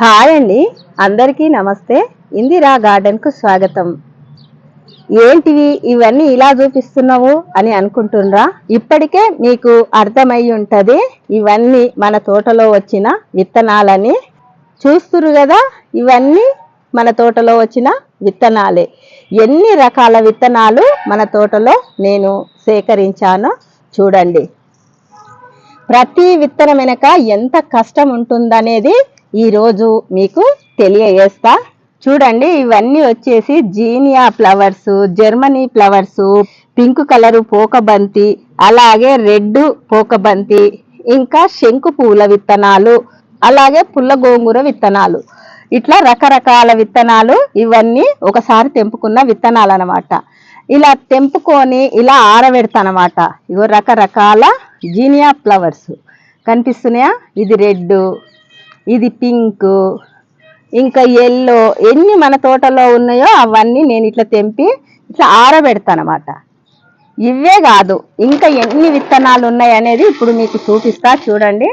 Hi అండి. అందరికీ నమస్తే. ఇందిరా గార్డెన్కు స్వాగతం. ఏంటివి ఇవన్నీ ఇలా చూపిస్తున్నావు అని అనుకుంటుండ్రా? ఇప్పటికే మీకు అర్థమై ఉంటుంది ఇవన్నీ మన తోటలో వచ్చిన విత్తనాలని. చూస్తురు కదా ఇవన్నీ మన తోటలో వచ్చిన విత్తనాలే. ఎన్ని రకాల విత్తనాలు మన తోటలో నేను సేకరించానో చూడండి. ప్రతి విత్తనం వెనక ఎంత కష్టం ఉంటుందనేది ఈరోజు మీకు తెలియజేస్తా. చూడండి ఇవన్నీ వచ్చేసి zinnia flowers Germany flowers pink colour పోకబంతి అలాగే రెడ్ పోకబంతి ఇంకా శంకు పూల విత్తనాలు అలాగే పుల్ల గోంగూర విత్తనాలు. ఇట్లా రకరకాల విత్తనాలు ఇవన్నీ ఒకసారి తెంపుకున్న విత్తనాలు అనమాట ఇలా తెంపుకొని ఇలా ఆరబెడతానమాట. ఇగో రకరకాల జీనియా ఫ్లవర్స్. కనిపిస్తున్నాయా? ఇది రెడ్ ఇది పింక్. ఇంకా ఎల్లో ఎన్ని మన తోటలో ఉన్నాయో అవన్నీ నేను ఇట్లా తెంపి ఇట్లా ఆరబెడతానమాట. ఇవే కాదు ఇంకా ఎన్ని విత్తనాలు ఉన్నాయి అనేది ఇప్పుడు మీకు చూపిస్తా చూడండి.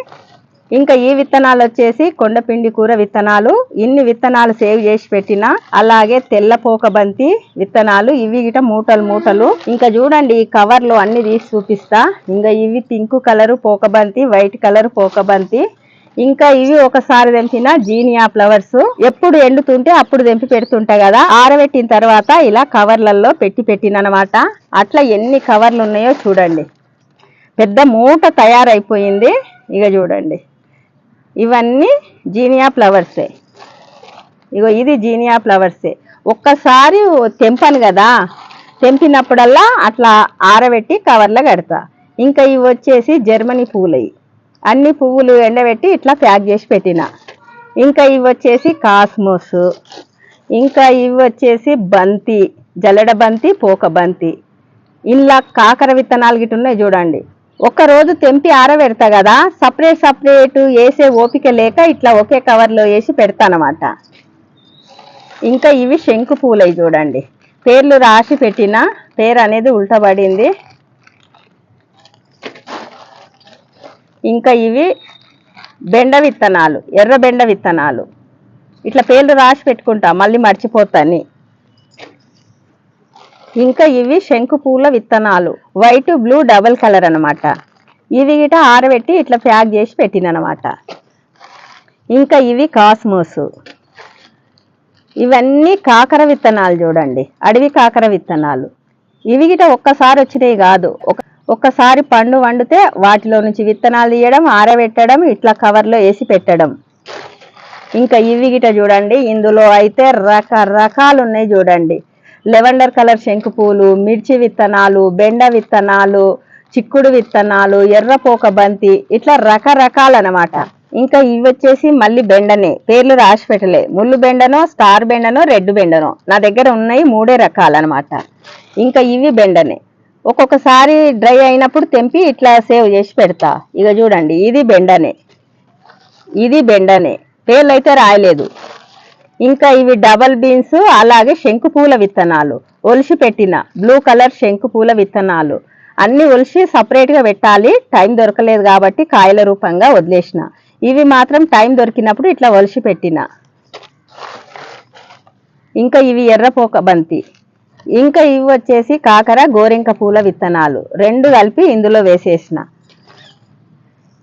ఇంకా ఈ విత్తనాలు వచ్చేసి కొండపిండి కూర విత్తనాలు ఇన్ని విత్తనాలు సేవ్ చేసి పెట్టిన అలాగే తెల్లపోక బంతి విత్తనాలు ఇవి గిట మూటలు మూటలు. ఇంకా చూడండి ఈ కవర్లో అన్ని తీసి చూపిస్తా. ఇంకా ఇవి పింక్ కలరు పోకబంతి వైట్ కలర్ పోకబంతి ఇంకా ఇవి ఒకసారి తెంపిన జీనియా ఫ్లవర్స్. ఎప్పుడు ఎండుతుంటే అప్పుడు తెంపి పెడుతుంటా కదా. ఆరబెట్టిన తర్వాత ఇలా కవర్లలో పెట్టి పెట్టిననమాట. అట్లా ఎన్ని కవర్లు ఉన్నాయో చూడండి. పెద్ద మూట తయారైపోయింది. ఇక చూడండి. ఇవన్నీ జీనియా ఫ్లవర్సే ఇగో ఇది జీనియా ఫ్లవర్సే ఒక్కసారి తెంపను కదా. తెంపినప్పుడల్లా అట్లా ఆరబెట్టి కవర్లో కడతా. ఇంకా ఇవి వచ్చేసి జర్మనీ పూలయ్యి అన్ని పువ్వులు ఎండబెట్టి ఇట్లా ప్యాక్ చేసి పెట్టిన. ఇంకా ఇవి వచ్చేసి కాస్మోస్. ఇంకా ఇవి వచ్చేసి బంతి జల్లెడ బంతి పోక బంతి. ఇలా కాకర విత్తనాలు గిట్ట ఉన్నాయి చూడండి. ఒకరోజు తెంపి ఆరబెడతా కదా సపరేట్ సపరేట్ వేసే ఓపిక లేక ఇట్లా ఒకే కవర్లో వేసి పెడతానమాట ఇంకా ఇవి శంకు పూలవి చూడండి. పేర్లు రాసి పెట్టిన పేరు అనేది ఉల్టబడింది. ఇంకా ఇవి బెండ విత్తనాలు ఎర్ర బెండ విత్తనాలు. ఇట్లా పేర్లు రాసి పెట్టుకుంటా మళ్ళీ మర్చిపోతాని. ఇంకా ఇవి శంకు పూల విత్తనాలు వైట్ బ్లూ డబల్ కలర్ అనమాట ఇవి గిట ఆరబెట్టి ఇట్లా ప్యాక్ చేసి పెట్టిననమాట. ఇంకా ఇవి కాస్మోస్. ఇవన్నీ కాకర విత్తనాలు చూడండి అడవి కాకర విత్తనాలు. ఇవి గిట ఒక్కసారి వచ్చినాయి కాదు ఒక ఒక్కసారి పండు వండితే వాటిలో నుంచి విత్తనాలు తీయడం ఆరబెట్టడం ఇట్లా కవర్లో వేసి పెట్టడం. ఇంకా ఇవి గిట చూడండి ఇందులో అయితే రకరకాలు ఉన్నాయి చూడండి. లెవెండర్ కలర్ శంకు పూలు మిర్చి విత్తనాలు బెండ విత్తనాలు చిక్కుడు విత్తనాలు ఎర్రపోక బంతి ఇట్లా రకరకాలు అన్నమాట ఇంకా ఇవి వచ్చేసి మళ్ళీ బెండనే పేర్లు రాసి పెట్టలే. ముళ్ళు బెండనో స్టార్ బెండనో రెడ్ బెండనో. నా దగ్గర ఉన్నాయి మూడే రకాలు అనమాట ఇంకా ఇవి బెండనే. ఒక్కొక్కసారి డ్రై అయినప్పుడు తెంపి ఇట్లా సేవ్ చేసి పెడతా. ఇక చూడండి ఇది బెండనే. ఇది బెండనే. పేర్లు అయితే రాయలేదు. ఇంకా ఇవి డబల్ బీన్స్ అలాగే శంకు పూల విత్తనాలు. ఒలిసి పెట్టిన బ్లూ కలర్ శంకు పూల విత్తనాలు. అన్ని ఒలిసి సపరేట్గా పెట్టాలి. టైం దొరకలేదు కాబట్టి కాయల రూపంగా వదిలేసిన. ఇవి మాత్రం టైం దొరికినప్పుడు ఇట్లా ఒలిసి పెట్టిన. ఇంకా ఇవి ఎర్రపోక బంతి. ఇంకా ఇవి వచ్చేసి కాకర గోరింక పూల విత్తనాలు. రెండు కలిపి ఇందులో వేసేసిన.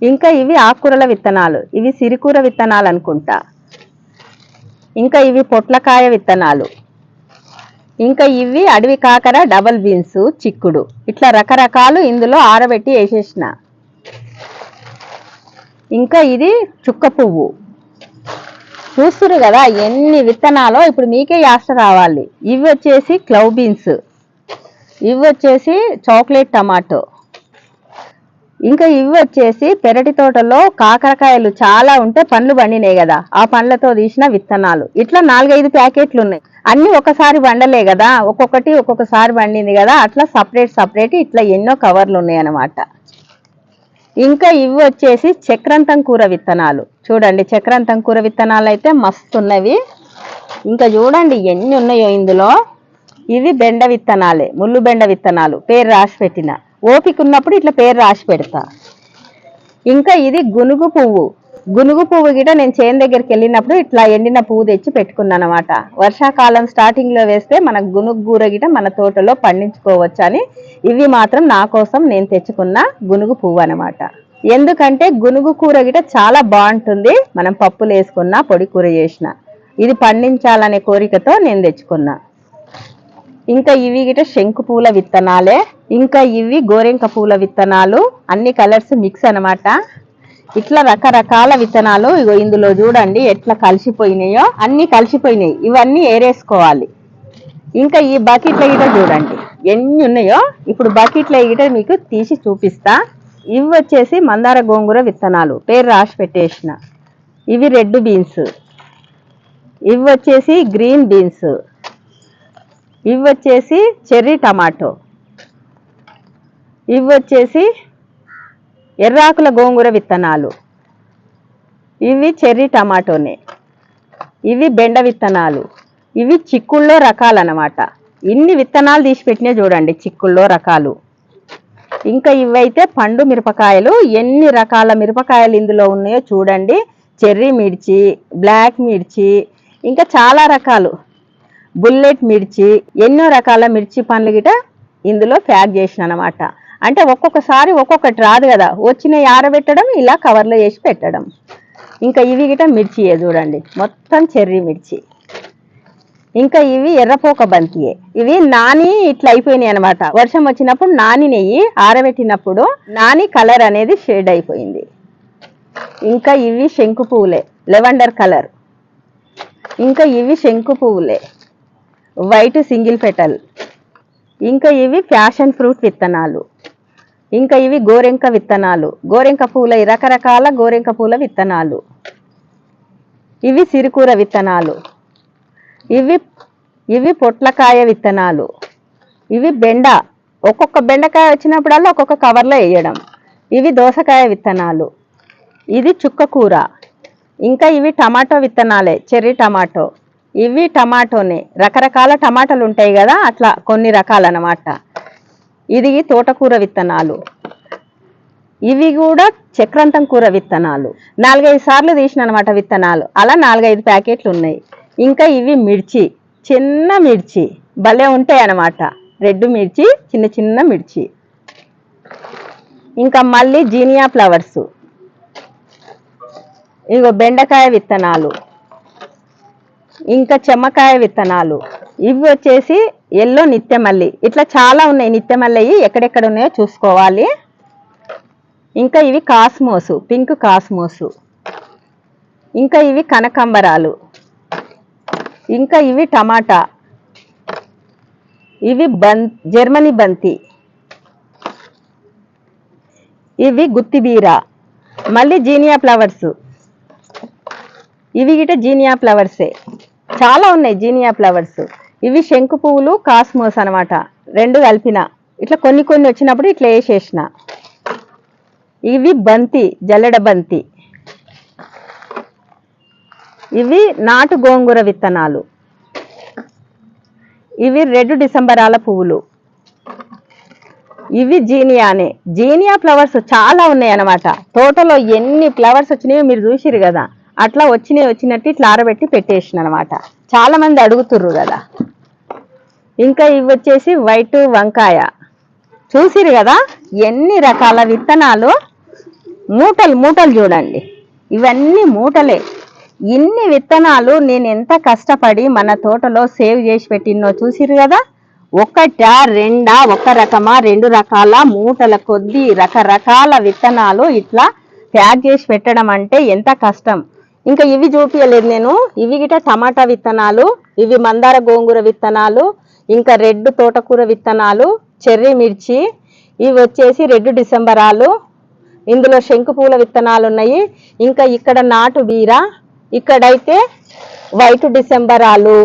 ఇంకా ఇవి ఆకుకూరల విత్తనాలు. ఇవి సిరికూర విత్తనాలు అనుకుంటా. ఇంకా ఇవి పొట్లకాయ విత్తనాలు. ఇంకా ఇవి అడవి కాకర డబల్ బీన్స్ చిక్కుడు. ఇట్లా రకరకాలు ఇందులో ఆరబెట్టి వేసేసిన. ఇంకా ఇది చుక్క పువ్వు. చూస్తురు కదా ఎన్ని విత్తనాలో ఇప్పుడు మీకే యాస్ట రావాలి. ఇవి వచ్చేసి క్లౌ బీన్స్. ఇవి వచ్చేసి చాక్లెట్ టమాటో. ఇంకా ఇవి వచ్చేసి పెరటి తోటలో కాకరకాయలు చాలా ఉంటే పండ్లు పండినాయి కదా ఆ పండ్లతో తీసిన విత్తనాలు. ఇట్లా నాలుగైదు ప్యాకెట్లు ఉన్నాయి అన్ని ఒకసారి వండలే కదా ఒక్కొక్కటి ఒక్కొక్కసారి వండింది కదా అట్లా సపరేట్ సపరేట్ ఇట్లా ఎన్నో కవర్లు ఉన్నాయి అన్నమాట ఇంకా ఇవి వచ్చేసి చక్రంతం కూర విత్తనాలు. చూడండి చక్రంతం కూర విత్తనాలు అయితే మస్తు ఉన్నవి ఇంకా చూడండి ఎన్ని ఉన్నాయో ఇందులో. ఇవి బెండ విత్తనాలే ముళ్ళు బెండ విత్తనాలు పేరు రాసి పెట్టిన. ఓపిక ఉన్నప్పుడు ఇట్లా పేరు రాసి పెడతా. ఇంకా ఇది గునుగు పువ్వు. గునుగు పువ్వు గిట నేను చేను దగ్గరికి వెళ్ళినప్పుడు ఇట్లా ఎండిన పువ్వు తెచ్చి పెట్టుకున్నాను అనమాట వర్షాకాలం స్టార్టింగ్లో వేస్తే మన గునుగు కూర గిట మన తోటలో పండించుకోవచ్చు అని ఇవి మాత్రం నా కోసం నేను తెచ్చుకున్న గునుగు పువ్వు అనమాట ఎందుకంటే గునుగు కూర గిట చాలా బాగుంటుంది. మనం పప్పులు వేసుకున్న పొడి కూర చేసిన. ఇది పండించాలనే కోరికతో నేను తెచ్చుకున్నా. ఇంకా ఇవి గిట శంకు పూల విత్తనాలే. ఇంకా ఇవి గోరెంక పూల విత్తనాలు. అన్ని కలర్స్ మిక్స్ అన్నమాట. ఇట్లా రకరకాల విత్తనాలు ఇగో ఇందులో చూడండి ఎట్లా కలిసిపోయినాయో అన్ని కలిసిపోయినాయి. ఇవన్నీ ఏరేసుకోవాలి. ఇంకా ఈ బకెట్ల గిట చూడండి. ఎన్ని ఉన్నాయో ఇప్పుడు బకెట్ల గిట మీకు తీసి చూపిస్తా. ఇవి వచ్చేసి మందార గోంగూర విత్తనాలు పేరు రాసి పెట్టేసిన. ఇవి రెడ్ బీన్స్. ఇవి వచ్చేసి గ్రీన్ బీన్స్. ఇవి వచ్చేసి చెర్రీ టమాటో. ఇవి వచ్చేసి ఎర్రాకుల గోంగూర విత్తనాలు. ఇవి చెర్రీ టమాటోనే. ఇవి బెండ విత్తనాలు. ఇవి చిక్కుల్లో రకాలన్నమాట. ఇన్ని విత్తనాలు తీసి పెట్టినా చూడండి చిక్కుల్లో రకాలు. ఇంకా ఇవైతే పండు మిరపకాయలు. ఎన్ని రకాల మిరపకాయలు ఇందులో ఉన్నాయో చూడండి. చెర్రీ మిర్చి బ్లాక్ మిర్చి ఇంకా చాలా రకాలు. బుల్లెట్ మిర్చి ఎన్నో రకాల మిర్చి పండ్లు గిట ఇందులో ప్యాక్ చేసిన అనమాట అంటే ఒక్కొక్కసారి ఒక్కొక్కటి రాదు కదా. వచ్చిన ఆరబెట్టడం ఇలా కవర్లో వేసి పెట్టడం. ఇంకా ఇవి గిట మిర్చియే చూడండి. మొత్తం చెర్రీ మిర్చి. ఇంకా ఇవి ఎర్రపోక బంతియే. ఇవి నాని ఇట్లా అయిపోయినాయి అనమాట వర్షం వచ్చినప్పుడు నాని నెయ్యి ఆరబెట్టినప్పుడు నాని కలర్ అనేది షేడ్ అయిపోయింది. ఇంకా ఇవి శంకు పువ్వులే. Lavender colour. ఇంకా ఇవి శంకు పువ్వులే. White single petal. ఇంకా ఇవి ఫ్యాషన్ ఫ్రూట్ విత్తనాలు. ఇంకా ఇవి గోరెంక విత్తనాలు. గోరెంక పూల రకరకాల గోరెంక పూల విత్తనాలు. ఇవి సిరికూర విత్తనాలు. ఇవి ఇవి పొట్లకాయ విత్తనాలు. ఇవి బెండ. ఒక్కొక్క బెండకాయ వచ్చినప్పుడల్లా ఒక్కొక్క కవర్లో వేయడం. ఇవి దోసకాయ విత్తనాలు. ఇది చుక్క కూర. ఇంకా ఇవి టమాటో విత్తనాలే చెర్రీ టమాటో. ఇవి టమాటోనే. రకరకాల టమాటాలు ఉంటాయి కదా అట్లా కొన్ని రకాలన్నమాట. ఇది తోటకూర విత్తనాలు. ఇవి కూడా చక్రాంతం కూర విత్తనాలు. నాలుగైదు సార్లు తీసిన అనమాట విత్తనాలు. అలా నాలుగైదు ప్యాకెట్లు ఉన్నాయి ఇంకా ఇవి మిర్చి చిన్న మిర్చి. భలే ఉంటాయి అన్నమాట రెడ్ మిర్చి చిన్న చిన్న మిర్చి. ఇంకా మళ్ళీ జీనియా ఫ్లవర్స్. ఇగో బెండకాయ విత్తనాలు. ఇంకా చెమ్మకాయ విత్తనాలు. ఇవి వచ్చేసి ఎల్లో నిత్యమల్లి ఇట్లా చాలా ఉన్నాయి నిత్యమల్లయి ఎక్కడెక్కడ ఉన్నాయో చూసుకోవాలి. ఇంకా ఇవి కాస్మోసు పింక్ కాస్మోసు. ఇంకా ఇవి కనకంబరాలు. ఇంకా ఇవి టమాటా. ఇవి బం జర్మనీ బంతి. ఇవి గుత్తిబీర. మళ్ళీ జీనియా ఫ్లవర్స్. ఇవి గిట జీనియా ఫ్లవర్సే. చాలా ఉన్నాయి జీనియా ఫ్లవర్స్. ఇవి శంకు పువ్వులు కాస్మోస్ అన్నమాట. రెండు కలిపిన. ఇట్లా కొన్ని కొన్ని వచ్చినప్పుడు ఇట్లా వేసేసిన. ఇవి బంతి జల్లెడ బంతి. ఇవి నాటు గోంగూర విత్తనాలు. ఇవి రెడ్ డిసెంబరాల పువ్వులు. ఇవి జీనియానే. జీనియా ఫ్లవర్స్ చాలా ఉన్నాయి అన్నమాట. తోటలో ఎన్ని ఫ్లవర్స్ వచ్చినాయో మీరు చూసిరు కదా. అట్లా వచ్చినాయి వచ్చినట్టు ఇట్లా ఆరబెట్టి పెట్టేసిన అనమాట చాలా మంది అడుగుతుర్రు కదా. ఇంకా ఇవి వచ్చేసి వైట్ వంకాయ. చూసిరు కదా? ఎన్ని రకాల విత్తనాలు? మూటలు మూటలు చూడండి. ఇవన్నీ మూటలే. ఇన్ని విత్తనాలు నేను ఎంత కష్టపడి మన తోటలో సేవ్ చేసి పెట్టినో చూసిరు కదా? ఒకట రెండా ఒక రకమా రెండు రకాల మూటల కొద్దీ రకరకాల విత్తనాలు ఇట్లా ప్యాక్ చేసి పెట్టడం అంటే ఎంత కష్టం. ఇంకా ఇవి చూపించలేదు నేను. ఇవి గిట టమాటా విత్తనాలు ఇవి మందార గోంగూర విత్తనాలు ఇంకా రెడ్ తోటకూర విత్తనాలు చెర్రీ మిర్చి ఇవి వచ్చేసి రెడ్ డిసెంబరాలు. ఇందులో శంకు పూల విత్తనాలు ఉన్నాయి. ఇంకా ఇక్కడ నాటు బీర ఇక్కడైతే వైట్ డిసెంబరాలు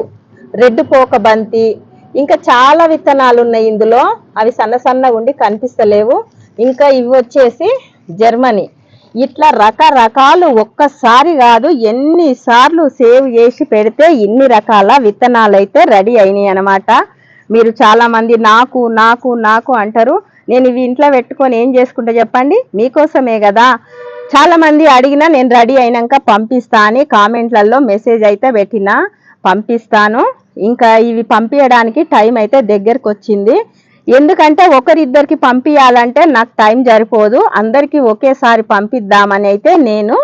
రెడ్ పోక బంతి ఇంకా చాలా విత్తనాలు ఉన్నాయి ఇందులో. అవి సన్న సన్న ఉండి కనిపిస్తలేవు. ఇంకా ఇవి వచ్చేసి జర్మనీ. ఇట్లా రకరకాలు ఒక్కసారి కాదు ఎన్నిసార్లు సేవ్ చేసి పెడితే ఇన్ని రకాల విత్తనాలు అయితే రెడీ అయినాయి అనమాట మీరు చాలామంది నాకు నాకు నాకు అంటారు. నేను ఇవి ఇంట్లో పెట్టుకొని ఏం చేసుకుంటా చెప్పండి? మీకోసమే కదా. చాలామంది అడిగినా నేను రెడీ అయినాక పంపిస్తా అని కామెంట్లలో మెసేజ్ అయితే పెట్టినా పంపిస్తాను. ఇంకా ఇవి పంపించడానికి టైం అయితే దగ్గరకు వచ్చింది ఎందుకంటే ఒకరిద్దరికి పంపించాలంటే నాకు టైం సరిపోదు. అందరికీ ఒకేసారి పంపిద్దామని అయితే నేను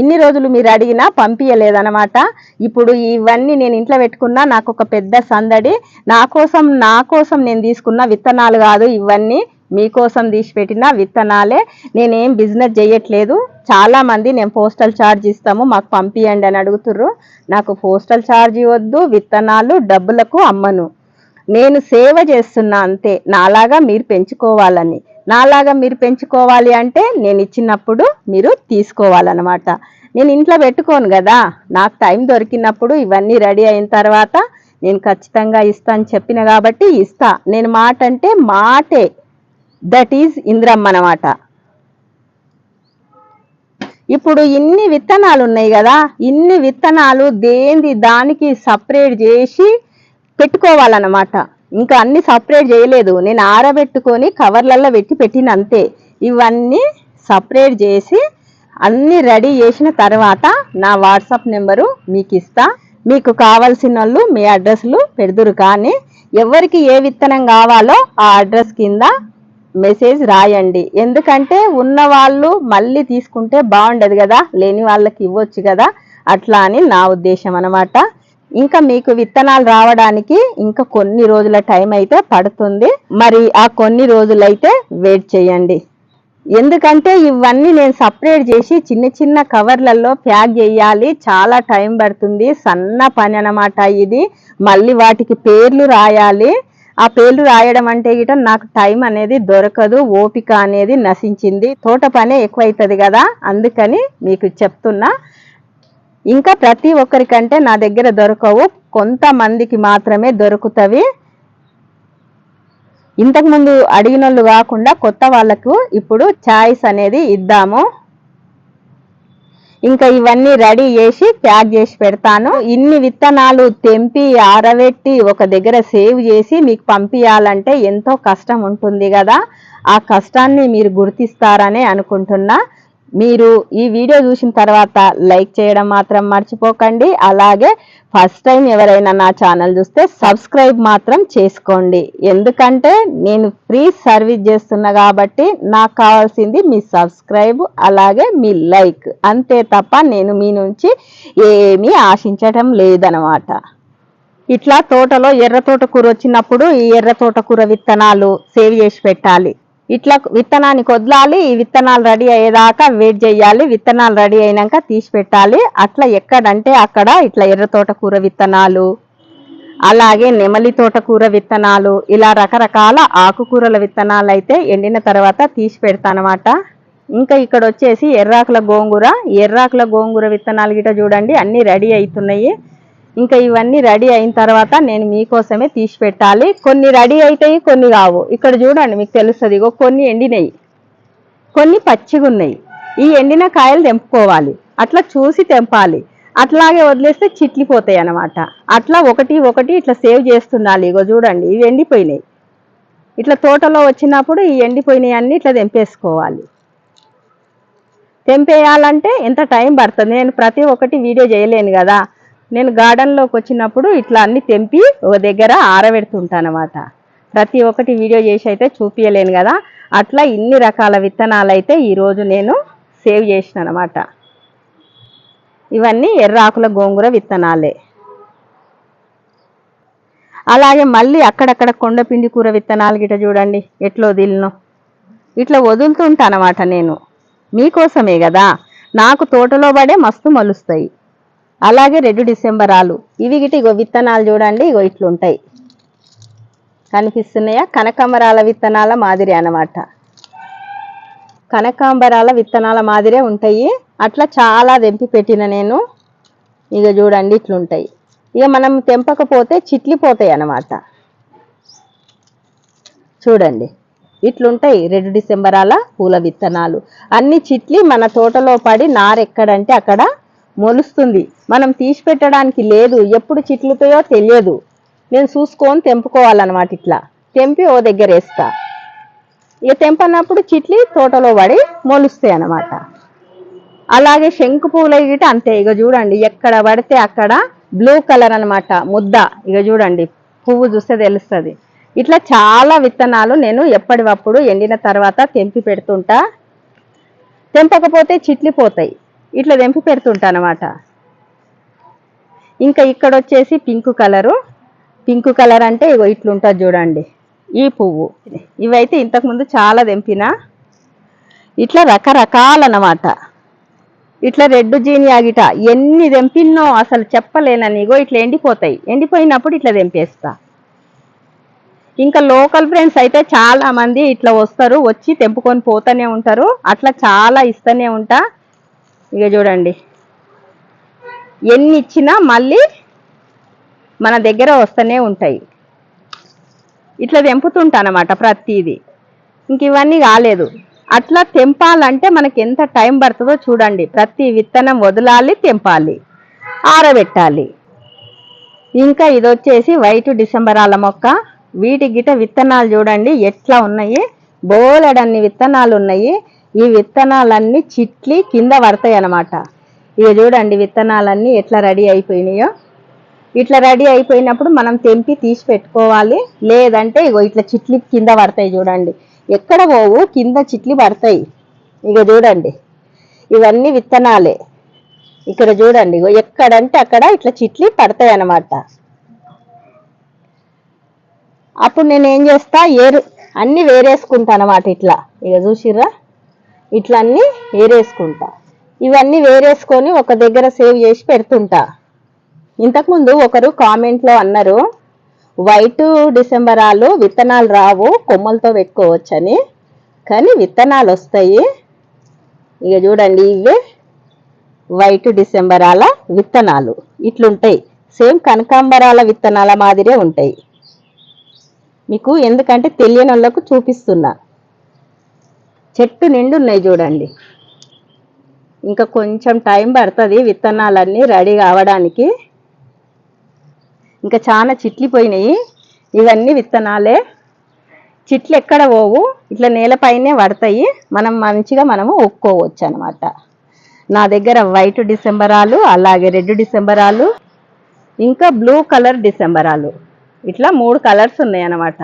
ఇన్ని రోజులు మీరు అడిగినా పంపించలేదన్నమాట ఇప్పుడు ఇవన్నీ నేను ఇంట్లో పెట్టుకున్నా నాకు ఒక పెద్ద సందడి. నా కోసం నా కోసం నేను తీసుకున్న విత్తనాలు కాదు ఇవన్నీ. మీకోసం తీసి పెట్టిన విత్తనాలే. నేనేం బిజినెస్ చేయట్లేదు. చాలామంది నేను పోస్టల్ ఛార్జ్ ఇస్తాము మాకు పంపియండి అని అడుగుతుర్రు. నాకు పోస్టల్ ఛార్జ్ ఇవ్వద్దు విత్తనాలు డబ్బులకు అమ్మను. నేను సేవ చేస్తున్నా అంతే. నాలాగా మీరు పెంచుకోవాలని. నాలాగా మీరు పెంచుకోవాలి అంటే నేను ఇచ్చినప్పుడు మీరు తీసుకోవాలన్నమాట. నేను ఇంట్లో పెట్టుకోను కదా. నాకు టైం దొరికినప్పుడు ఇవన్నీ రెడీ అయిన తర్వాత నేను ఖచ్చితంగా ఇస్తా అని చెప్పిన కాబట్టి ఇస్తా. నేను మాట అంటే మాటే. దట్ ఈజ్ ఇంద్రమ్మ అన్నమాట. ఇప్పుడు ఇన్ని విత్తనాలు ఉన్నాయి కదా. ఇన్ని విత్తనాలు దేంది దానికి సపరేట్ చేసి పెట్టుకోవాలన్నమాట. ఇంకా అన్ని సపరేట్ చేయలేదు. నేను ఆరబెట్టుకొని కవర్లలో పెట్టి పెట్టిన అంతే. ఇవన్నీ సపరేట్ చేసి అన్ని రెడీ చేసిన తర్వాత నా వాట్సాప్ నెంబరు మీకు ఇస్తా. మీకు కావాల్సిన వాళ్ళు మీ అడ్రస్లు పెడుదురు. కానీ ఎవరికి ఏ విత్తనం కావాలో ఆ అడ్రస్ కింద మెసేజ్ రాయండి. ఎందుకంటే ఉన్న వాళ్ళు మళ్ళీ తీసుకుంటే బాగుండదు కదా. లేని వాళ్ళకి ఇవ్వచ్చు కదా. అట్లా అని నా ఉద్దేశం అన్నమాట. ఇంకా మీకు విత్తనాలు రావడానికి ఇంకా కొన్ని రోజుల టైం అయితే పడుతుంది. మరి ఆ కొన్ని రోజులైతే వెయిట్ చేయండి. ఎందుకంటే ఇవన్నీ నేను సపరేట్ చేసి చిన్న చిన్న కవర్లలో ప్యాక్ చేయాలి. చాలా టైం పడుతుంది. సన్న పని అన్నమాట ఇది. మళ్ళీ వాటికి పేర్లు రాయాలి. ఆ పేర్లు రాయడం అంటే గిట నాకు టైం అనేది దొరకదు. ఓపిక అనేది నశించింది. తోట పనే ఎక్కువ అవుతుంది కదా. అందుకని మీకు చెప్తున్నా. ఇంకా ప్రతి ఒక్కరికంటే నా దగ్గర దొరకవు. కొంతమందికి మాత్రమే దొరుకుతవి. ఇంతకుముందు అడిగిన వాళ్ళు కాకుండా కొత్త వాళ్ళకు ఇప్పుడు ఛాయిస్ అనేది ఇద్దాము. ఇంకా ఇవన్నీ రెడీ చేసి ప్యాక్ చేసి పెడతాను. ఇన్ని విత్తనాలు తెంపి ఆరబెట్టి ఒక దగ్గర సేవ్ చేసి మీకు పంపించాలంటే ఎంతో కష్టం ఉంటుంది కదా. ఆ కష్టాన్ని మీరు గుర్తిస్తారనే అనుకుంటున్నా. మీరు ఈ వీడియో చూసిన తర్వాత లైక్ చేయడం మాత్రం మర్చిపోకండి. అలాగే ఫస్ట్ టైం ఎవరైనా నా ఛానల్ చూస్తే సబ్స్క్రైబ్ మాత్రం చేసుకోండి. ఎందుకంటే నేను ఫ్రీ సర్వీస్ చేస్తున్నా కాబట్టి నాకు కావాల్సింది మీ సబ్స్క్రైబ్ అలాగే మీ లైక్. అంతే తప్ప నేను మీ నుంచి ఏమీ ఆశించటం లేదనమాట ఇట్లా తోటలో ఎర్ర తోటకూర వచ్చినప్పుడు ఈ ఎర్ర తోటకూర విత్తనాలు సేవ్ చేసి పెట్టాలి. ఇట్లా విత్తనాన్ని కొదలాలి ఈ విత్తనాలు రెడీ అయ్యేదాకా వెయిట్ చేయాలి విత్తనాలు రెడీ అయినాక తీసి పెట్టాలి. అట్లా ఎక్కడంటే అక్కడ ఇట్లా ఎర్ర తోటకూర విత్తనాలు అలాగే నెమలి తోటకూర విత్తనాలు ఇలా రకరకాల ఆకుకూరల విత్తనాలు అయితే ఎండిన తర్వాత తీసి పెడతానమాట ఇంకా ఇక్కడ వచ్చేసి ఎర్రాకుల గోంగూర ఎర్రాకుల గోంగూర విత్తనాలు గిట చూడండి అన్నీ రెడీ అవుతున్నాయి. ఇంకా ఇవన్నీ రెడీ అయిన తర్వాత నేను మీకోసమే తీసి పెట్టాలి. కొన్ని రెడీ అవుతాయి కొన్ని కావు. ఇక్కడ చూడండి మీకు తెలుస్తుంది ఇగో కొన్ని ఎండినాయి. కొన్ని పచ్చిగా ఉన్నాయి. ఈ ఎండిన కాయలు తెంపుకోవాలి. అట్లా చూసి తెంపాలి. అట్లాగే వదిలేస్తే చిట్లిపోతాయి అన్నమాట. అట్లా ఒకటి ఒకటి ఇట్లా సేవ్ చేస్తుండాలి. ఇగో చూడండి ఇవి ఎండిపోయినాయి. ఇట్లా తోటలో వచ్చినప్పుడు ఈ ఎండిపోయినాయి అన్ని ఇట్లా తెంపేసుకోవాలి. తెంపేయాలంటే ఎంత టైం పడుతుంది? నేను ప్రతి ఒక్కటి వీడియో చేయలేను కదా. నేను గార్డెన్లోకి వచ్చినప్పుడు ఇట్లా అన్ని తెంపి ఒక దగ్గర ఆరబెడుతుంటానమాట. ప్రతి ఒక్కటి వీడియో చేసి అయితే చూపించలేను కదా. అట్లా ఇన్ని రకాల విత్తనాలు అయితే ఈరోజు నేను సేవ్ చేసిన అనమాట ఇవన్నీ ఎర్రాకుల గోంగూర విత్తనాలే. అలాగే మళ్ళీ అక్కడక్కడ కొండపిండి కూర విత్తనాలు గిట చూడండి ఎట్లా వదిలినో ఇట్లా వదులుతుంటానమాట నేను. మీకోసమే కదా. నాకు తోటలో పడే మస్తు మలుస్తాయి. అలాగే రెడ్ డిసెంబరాలు. ఇవి గిటి ఇగో విత్తనాలు చూడండి ఇగో ఇట్లుంటాయి. కనిపిస్తున్నాయా? కనకాంబరాల విత్తనాల మాదిరి అన్నమాట. కనకాంబరాల విత్తనాల మాదిరే ఉంటాయి. అట్లా చాలా తెంపి పెట్టిన నేను. ఇక చూడండి ఇట్లుంటాయి. ఇక మనం తెంపకపోతే చిట్లిపోతాయి అన్నమాట. చూడండి ఇట్లుంటాయి రెడ్ డిసెంబరాల పూల విత్తనాలు. అన్ని చిట్లి మన తోటలో పడి నారెక్కడంటే అక్కడ మొలుస్తుంది. మనం తీసి పెట్టడానికి లేదు ఎప్పుడు చిట్లుతాయో తెలియదు. నేను చూసుకొని తెంపుకోవాలన్నమాట ఇట్లా. తెంపి ఓ దగ్గర వేస్తా. ఇక తెంపనప్పుడు చిట్లి తోటలో పడి మొలుస్తాయి అన్నమాట. అలాగే శంకు పూల గిట అంతే. ఇక చూడండి ఎక్కడ పడితే అక్కడ బ్లూ కలర్ అనమాట ముద్ద. ఇక చూడండి పువ్వు చూస్తే తెలుస్తుంది. ఇట్లా చాలా విత్తనాలు నేను ఎప్పటికప్పుడు ఎండిన తర్వాత తెంపి పెడుతుంటా. తెంపకపోతే చిట్లిపోతాయి ఇట్లా తెంపి పెడుతుంటానమాట. ఇంకా ఇక్కడ వచ్చేసి పింక్ కలరు. పింక్ కలర్ అంటే ఇగో ఇట్లుంటుంది చూడండి. ఈ పువ్వు. ఇవైతే ఇంతకుముందు చాలా తెంపిన. ఇట్లా రకరకాలన్నమాట ఇట్లా రెడ్ జీనియాగిట ఎన్ని తెంపినో అసలు చెప్పలేనని ఇగో ఇట్లా ఎండిపోతాయి. ఎండిపోయినప్పుడు ఇట్లా తెంపేస్తా. ఇంకా లోకల్ ఫ్రెండ్స్ అయితే చాలా మంది ఇట్లా వస్తారు వచ్చి తెంపుకొని పోతూనే ఉంటారు. అట్లా చాలా ఇస్తూనే ఉంటా. ఇక చూడండి. ఎన్ని ఇచ్చినా మళ్ళీ మన దగ్గర వస్తూనే ఉంటాయి. ఇట్లా తెంపుతుంటానమాట ప్రతిదీ. ఇంక ఇవన్నీ కాలేదు. అట్లా తెంపాలంటే మనకి ఎంత టైం పడుతుందో చూడండి. ప్రతి విత్తనం వదలాలి తెంపాలి ఆరబెట్టాలి. ఇంకా ఇది వచ్చేసి వైట్ డిసెంబరాల మొక్క. వీటి గిట విత్తనాలు చూడండి. ఎట్లా ఉన్నాయి? బోలెడన్ని విత్తనాలు ఉన్నాయి ఈ విత్తనాలన్నీ చిట్లి కింద పడతాయి అన్నమాట. ఇక చూడండి విత్తనాలన్నీ ఎట్లా రెడీ అయిపోయినాయో. ఇట్లా రెడీ అయిపోయినప్పుడు మనం తెంపి తీసి పెట్టుకోవాలి. లేదంటే ఇగో ఇట్లా చిట్లి కింద పడతాయి చూడండి. ఎక్కడ పోవు కింద చిట్లి పడతాయి. ఇక చూడండి. ఇవన్నీ విత్తనాలే. ఇక్కడ చూడండి ఇగో ఎక్కడంటే అక్కడ ఇట్లా చిట్లి పడతాయి అన్నమాట. అప్పుడు నేను ఏం చేస్తా? ఏరు అన్నీ వేరేసుకుంటా అన్నమాట ఇట్లా. ఇక చూసిర్రా? ఇట్లా అన్నీ వేరేసుకుంటా ఇవన్నీ వేరేసుకొని ఒక దగ్గర సేవ్ చేసి పెడుతుంటా. ఇంతకుముందు ఒకరు కామెంట్లో అన్నారు వైట్ డిసెంబరాలు విత్తనాలు రావు కొమ్మలతో పెట్టుకోవచ్చని. కానీ విత్తనాలు వస్తాయి. ఇక చూడండి ఇవే వైట్ డిసెంబరాల విత్తనాలు. ఇట్లుంటాయి. సేమ్ కనకాంబరాల విత్తనాల మాదిరే ఉంటాయి. మీకు ఎందుకంటే తెలియని వాళ్ళకు చూపిస్తున్నా. చెట్టు నిండు ఉన్నాయి చూడండి. ఇంకా కొంచెం టైం పడుతుంది విత్తనాలన్నీ రెడీ కావడానికి. ఇంకా చాలా చిట్లిపోయినాయి ఇవన్నీ విత్తనాలే. చిట్లు ఎక్కడ పోవు? ఇట్లా నేలపైనే పడతాయి. మనం మంచిగా మనము ఒక్కోవచ్చు అనమాట నా దగ్గర వైట్ డిసెంబరాలు అలాగే రెడ్ డిసెంబరాలు ఇంకా బ్లూ కలర్ డిసెంబరాలు. ఇట్లా మూడు కలర్స్ ఉన్నాయి అన్నమాట.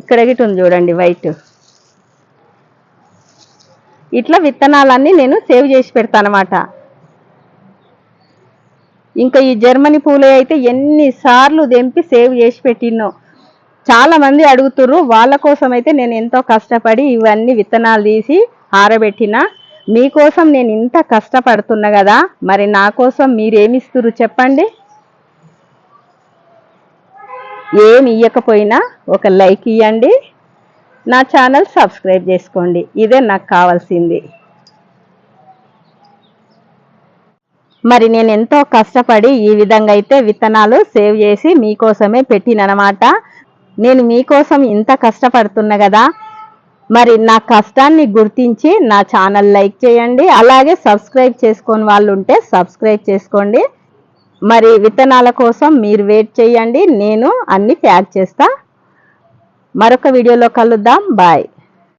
ఇక్కడ గిట్ ఉంది చూడండి వైట్ ఇట్లా విత్తనాలన్నీ నేను సేవ్ చేసి పెడతానమాట ఇంకా ఈ జర్మనీ పూలు అయితే ఎన్నిసార్లు దెంపి సేవ్ చేసి పెట్టినో చాలామంది అడుగుతుర్రు వాళ్ళ కోసం అయితే నేను ఎంతో కష్టపడి ఇవన్నీ విత్తనాలు తీసి ఆరబెట్టిన. మీకోసం నేను ఇంత కష్టపడుతున్నా కదా మరి నా కోసం మీరేమిస్తురు చెప్పండి? ఏమి ఇవ్వకపోయినా ఒక లైక్ ఇవ్వండి నా ఛానల్ సబ్స్క్రైబ్ చేసుకోండి. ఇదే నాకు కావాల్సింది. మరి నేను ఎంతో కష్టపడి ఈ విధంగా అయితే విత్తనాలు సేవ్ చేసి మీకోసమే పెట్టిననమాట. నేను మీకోసం ఇంత కష్టపడుతున్నా కదా. మరి నా కష్టాన్ని గుర్తించి నా ఛానల్ లైక్ చేయండి. అలాగే సబ్స్క్రైబ్ చేసుకొని వాళ్ళు ఉంటే సబ్స్క్రైబ్ చేసుకోండి. మరి విత్తనాల కోసం మీరు వెయిట్ చేయండి. నేను అన్ని ప్యాక్ చేస్తా. మరొక వీడియోలో కలుద్దాం. బాయ్